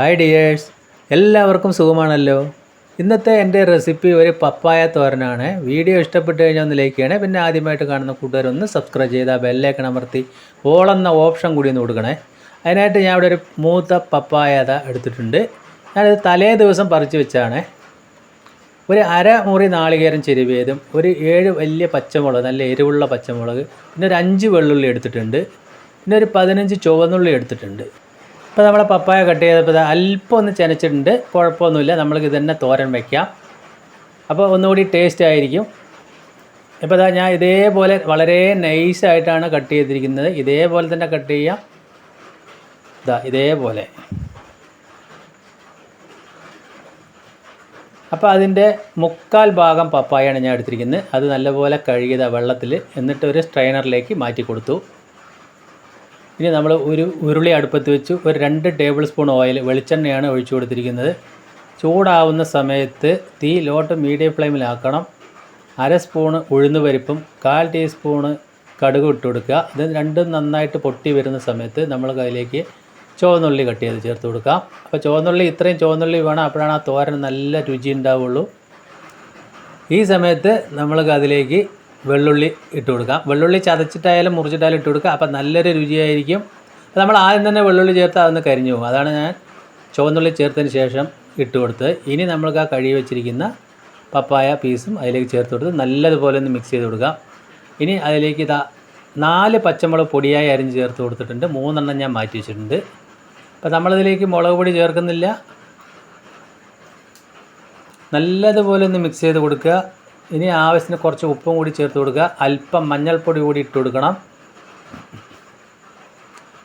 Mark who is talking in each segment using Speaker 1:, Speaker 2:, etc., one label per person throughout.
Speaker 1: Hi dears എല്ലാവർക്കും സുഖമാണല്ലോ? ഇന്നത്തെ എന്റെ റെസിപ്പി ഒരു പപ്പായ തോരനാണ്. വീഡിയോ ഇഷ്ടപ്പെട്ട് കഴിഞ്ഞാൽ ഒന്ന് ലൈക്ക് ചെയ്യണേ. പിന്നെ ആദ്യമായിട്ട് കാണുന്ന കൂട്ടുകാരൊന്ന് സബ്സ്ക്രൈബ് ചെയ്താൽ ബെല്ലേക്കൺ അമർത്തി ഓളെന്ന ഓപ്ഷൻ കൂടി ഒന്ന് കൊടുക്കണേ. അതിനായിട്ട് ഞാൻ ഇവിടെ ഒരു മൂത്ത പപ്പായ എടുത്തിട്ടുണ്ട്. ഞാനത് തലേ ദിവസം പറിച്ചു വെച്ചാണ്. ഒരു അര മുറി നാളികേരം ചെരുവേതും ഒരു ഏഴ് വലിയ പച്ചമുളക് നല്ല എരിവുള്ള പച്ചമുളക് പിന്നെ ഒരു അഞ്ച് വെള്ളുള്ളി എടുത്തിട്ടുണ്ട്. പിന്നെ ഒരു പതിനഞ്ച് ചുവന്നുള്ളി എടുത്തിട്ടുണ്ട്. ഇപ്പോൾ നമ്മളെ പപ്പായ കട്ട് ചെയ്തപ്പോൾ അല്പം ഒന്ന് ചെനച്ചിട്ടുണ്ട്. കുഴപ്പമൊന്നുമില്ല. നമ്മൾക്ക് ഇത് തന്നെ തോരൻ വയ്ക്കാം അപ്പോൾ ഒന്നുകൂടി ടേസ്റ്റ് ആയിരിക്കും. ഇപ്പോൾ ഞാൻ ഇതേപോലെ വളരെ നൈസായിട്ടാണ് കട്ട് ചെയ്തിരിക്കുന്നത്. ഇതേപോലെ തന്നെ കട്ട് ചെയ്യാം. ഇതാ ഇതേപോലെ. അപ്പോൾ അതിന്റെ മുക്കാൽ ഭാഗം പപ്പായാണ് ഞാൻ എടുത്തിരിക്കുന്നത്. അത് നല്ലപോലെ കഴുകിയത് വെള്ളത്തിൽ. എന്നിട്ട് ഒരു സ്ട്രെയിനറിലേക്ക് മാറ്റി കൊടുത്തു. ഇനി നമ്മൾ ഒരു ഉരുളി അടുപ്പത്ത് വെച്ച് ഒരു രണ്ട് ടേബിൾ സ്പൂൺ ഓയിൽ വെളിച്ചെണ്ണയാണ് ഒഴിച്ചു കൊടുത്തിരിക്കുന്നത്. ചൂടാവുന്ന സമയത്ത് തീ ലോട്ട് മീഡിയം ഫ്ലെയിമിലാക്കണം അര സ്പൂണ് ഉഴുന്ന് പരിപ്പും കാൽ ടീസ്പൂണ് കടുക് ഇട്ട് കൊടുക്കുക. ഇത് രണ്ടും നന്നായിട്ട് പൊട്ടി വരുന്ന സമയത്ത് നമ്മൾ അതിലേക്ക് ചുവന്നുള്ളി കട്ട് ചെയ്ത് ചേർത്ത് കൊടുക്കാം. അപ്പോൾ ചുവന്നുള്ളി ഇത്രയും ചുവന്നുള്ളി വേണം അപ്പോഴാണ് ആ തോരൻ നല്ല രുചി ഉണ്ടാവുള്ളൂ. ഈ സമയത്ത് നമ്മൾക്ക് അതിലേക്ക് വെള്ളുള്ളി ഇട്ട് കൊടുക്കാം. വെള്ളുള്ളി ചതച്ചിട്ടായാലും മുറിച്ചിട്ടായാലും ഇട്ട് കൊടുക്കുക അപ്പം നല്ലൊരു രുചിയായിരിക്കും. നമ്മൾ ആദ്യം തന്നെ വെള്ളുള്ളി ചേർത്ത് അതൊന്ന് കരിഞ്ഞു പോകും. അതാണ് ഞാൻ ചുവന്നുള്ളി ചേർത്തതിന് ശേഷം ഇട്ട് കൊടുത്ത് ഇനി നമ്മൾക്ക് ആ കഴുകി വെച്ചിരിക്കുന്ന പപ്പായ പീസും അതിലേക്ക് ചേർത്ത് കൊടുത്ത് നല്ലതുപോലെ ഒന്ന് മിക്സ് ചെയ്ത് കൊടുക്കാം. ഇനി അതിലേക്ക് ഇതാ നാല് പച്ചമുളക് പൊടിയായി അരിഞ്ഞ് ചേർത്ത് കൊടുത്തിട്ടുണ്ട്. മൂന്നെണ്ണം ഞാൻ മാറ്റി വെച്ചിട്ടുണ്ട്. അപ്പോൾ നമ്മളിതിലേക്ക് മുളക് പൊടി ചേർക്കുന്നില്ല. നല്ലതുപോലെ ഒന്ന് മിക്സ് ചെയ്ത് കൊടുക്കുക. ഇനി ആവശ്യത്തിന് കുറച്ച് ഉപ്പും കൂടി ചേർത്ത് കൊടുക്കുക. അല്പം മഞ്ഞൾപ്പൊടി കൂടി ഇട്ട് കൊടുക്കണം.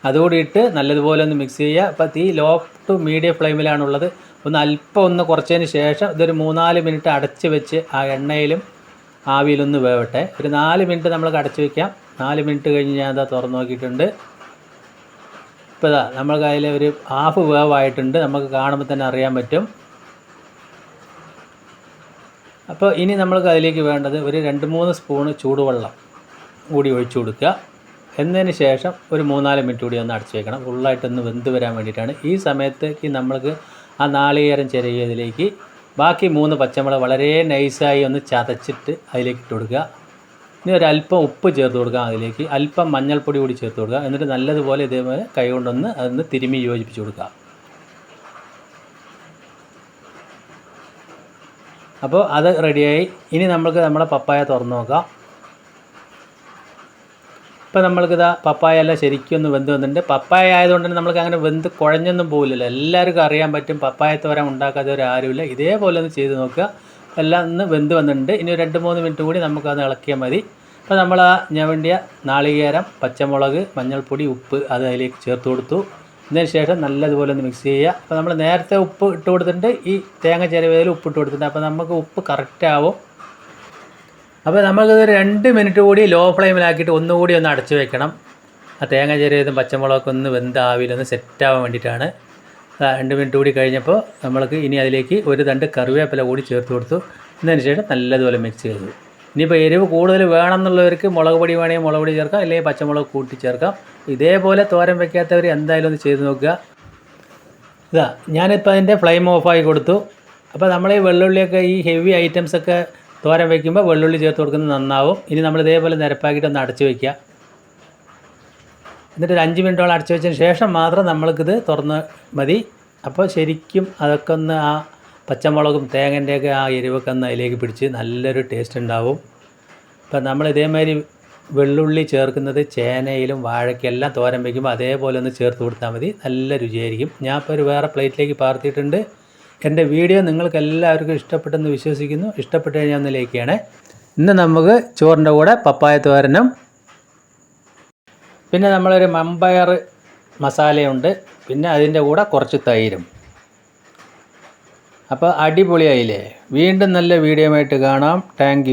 Speaker 1: അതുകൂടി ഇട്ട് നല്ലതുപോലെ ഒന്ന് മിക്സ് ചെയ്യുക. അപ്പോൾ തീ ലോ ടു മീഡിയം ഫ്ലെയിമിലാണുള്ളത് ഒന്ന് അല്പം ഒന്ന് കുറച്ചതിന് ശേഷം ഇതൊരു മൂന്നാൽ മിനിറ്റ് അടച്ച് വെച്ച് ആ എണ്ണയിലും ആവിയിലൊന്ന് വേവട്ടെ. ഒരു നാല് മിനിറ്റ് നമ്മൾ അടച്ച് വെക്കാം. നാല് മിനിറ്റ് കഴിഞ്ഞ് ഞാൻ അതാ തുറന്ന് നോക്കിയിട്ടുണ്ട്. ഇപ്പോൾ ഇതാ നമ്മൾക്ക് അതിൽ ഒരു ഹാഫ് വേവായിട്ടുണ്ട്. നമുക്ക് കാണുമ്പോൾ തന്നെ അറിയാൻ പറ്റും. അപ്പോൾ ഇനി നമ്മൾക്ക് അതിലേക്ക് വേണ്ടത് ഒരു രണ്ട് മൂന്ന് സ്പൂണ് ചൂടുവെള്ളം കൂടി ഒഴിച്ചു കൊടുക്കുക. എന്നതിന് ശേഷം ഒരു മൂന്നാൽ മിനിറ്റ് കൂടി ഒന്ന് അടച്ചു വെക്കണം. ഫുള്ളായിട്ടൊന്ന് വെന്ത് വരാൻ വേണ്ടിയിട്ടാണ്. ഈ സമയത്തേക്ക് നമ്മൾക്ക് ആ നാളികേരം ചെറിയതിലേക്ക് ബാക്കി മൂന്ന് പച്ചമുളക് വളരെ നൈസായി ഒന്ന് ചതച്ചിട്ട് അതിലേക്ക് ഇട്ട് കൊടുക്കുക. ഇനി ഒരല്പം ഉപ്പ് ചേർത്ത് കൊടുക്കുക അതിലേക്ക്. അല്പം മഞ്ഞൾപ്പൊടി കൂടി ചേർത്ത് കൊടുക്കുക. എന്നിട്ട് നല്ലതുപോലെ ഇതേപോലെ കൈ കൊണ്ടൊന്ന് അതൊന്ന് തിരുമി യോജിപ്പിച്ച് കൊടുക്കുക. അപ്പോൾ അത് റെഡിയായി. ഇനി നമ്മൾക്ക് നമ്മുടെ പപ്പായ തുറന്ന് നോക്കാം. ഇപ്പോൾ നമ്മൾക്കിതാ പപ്പായ എല്ലാം ശരിക്കും ഒന്ന് വെന്ത് വന്നിട്ടുണ്ട്. പപ്പായ ആയതുകൊണ്ട് തന്നെ നമ്മൾക്ക് അങ്ങനെ വെന്ത് കുഴഞ്ഞൊന്നും പോകില്ലല്ലോ എല്ലാവർക്കും അറിയാൻ പറ്റും പപ്പായ തോരൻ ഉണ്ടാക്കാത്തവരാരുമില്ല ഇതേപോലെ ഒന്ന് ചെയ്ത് നോക്കുക. എല്ലാം ഒന്ന് വെന്ത് വന്നിട്ടുണ്ട്. ഇനി രണ്ട് മൂന്ന് മിനിറ്റ് കൂടി നമുക്കത് ഇളക്കിയാൽ മതി. അപ്പോൾ നമ്മൾ ആ ഞവണ്ടിയ നാളികേരം പച്ചമുളക് മഞ്ഞൾപ്പൊടി ഉപ്പ് അത് അതിലേക്ക് ചേർത്ത് കൊടുത്തു. ഇതിന് ശേഷം നല്ലതുപോലെ ഒന്ന് മിക്സ് ചെയ്യുക. അപ്പോൾ നമ്മൾ നേരത്തെ ഉപ്പ് ഇട്ട് കൊടുത്തിട്ടുണ്ട്. ഈ തേങ്ങ ചിരവേതിൽ ഉപ്പ് ഇട്ട് കൊടുത്തിട്ടുണ്ട്. അപ്പോൾ നമുക്ക് ഉപ്പ് കറക്റ്റ് ആവും. അപ്പോൾ നമുക്കിത് രണ്ട് മിനിറ്റ് കൂടി ലോ ഫ്ലെയിമിലാക്കിയിട്ട് ഒന്നുകൂടി ഒന്ന് അടച്ചു വെക്കണം. ആ തേങ്ങ ചിരവേതും പച്ചമുളകൊക്കെ ഒന്ന് വെന്ത് ആവിയിലൊന്ന് സെറ്റാവാൻ വേണ്ടിയിട്ടാണ്. രണ്ട് മിനിറ്റ് കൂടി കഴിഞ്ഞപ്പോൾ നമ്മൾക്ക് ഇനി അതിലേക്ക് ഒരു തണ്ട് കറിവേപ്പില കൂടി ചേർത്ത് കൊടുത്തു. എന്നതിന് ശേഷം നല്ലതുപോലെ മിക്സ് ചെയ്തു. ഇനിയിപ്പോൾ എരിവ് കൂടുതൽ വേണം എന്നുള്ളവർക്ക് മുളക് പൊടി വേണമെങ്കിൽ മുളക് പൊടി ചേർക്കാം അല്ലെങ്കിൽ പച്ചമുളക് കൂട്ടി ചേർക്കാം. ഇതേപോലെ തോരൻ വെക്കാത്തവർ എന്തായാലും ഒന്ന് ചെയ്ത് നോക്കുക. ഇതാ ഞാനിപ്പോൾ അതിന്റെ ഫ്ലെയിം ഓഫായി കൊടുത്തു. അപ്പോൾ നമ്മൾ ഈ വെള്ളുള്ളിയൊക്കെ ഈ ഹെവി ഐറ്റംസ് ഒക്കെ തോരൻ വയ്ക്കുമ്പോൾ വെള്ളുള്ളി ചേർത്ത് കൊടുക്കുന്നത് നന്നാവും. ഇനി നമ്മൾ ഇതേപോലെ നിരപ്പാക്കിയിട്ട് ഒന്ന് അടച്ച് വയ്ക്കുക എന്നിട്ട് ഒരു അഞ്ച് മിനിറ്റോളം അടച്ച് വെച്ചതിന് ശേഷം മാത്രം നമ്മൾക്കിത് തുറന്ന് മതി. അപ്പോൾ ശരിക്കും അതൊക്കെ ഒന്ന് ആ പച്ചമുളകും തേങ്ങന്റെയൊക്കെ ആ എരിവൊക്കെ ഒന്ന് അതിലേക്ക് പിടിച്ച് നല്ലൊരു ടേസ്റ്റ് ഉണ്ടാവും. ഇപ്പം നമ്മൾ ഇതേമാതിരി വെള്ളുള്ളി ചേർക്കുന്നത് ചേനയിലും വാഴയ്ക്കെല്ലാം തോരൻ വയ്ക്കുമ്പോൾ അതേപോലെ ഒന്ന് ചേർത്ത് കൊടുത്താൽ മതി. നല്ല രുചിയായിരിക്കും. ഞാൻ ഇപ്പോൾ ഒരു വേറെ പ്ലേറ്റിലേക്ക് പാർത്തിയിട്ടുണ്ട് എന്റെ വീഡിയോ നിങ്ങൾക്ക് എല്ലാവർക്കും ഇഷ്ടപ്പെട്ടെന്ന് വിശ്വസിക്കുന്നു. ഇഷ്ടപ്പെട്ട് കഴിഞ്ഞാൽ ഒന്ന് ലൈക്ക് ചെയ്യണേ. ഇന്ന് നമുക്ക് ചോറിന്റെ കൂടെ പപ്പായ തോരനും പിന്നെ നമ്മളൊരു മമ്പയർ മസാലയുണ്ട്. പിന്നെ അതിന്റെ കൂടെ കുറച്ച് തൈരും. അപ്പോൾ അടിപൊളിയായില്ലേ? വീണ്ടും നല്ല വീഡിയോ ആയിട്ട് കാണാം. താങ്ക്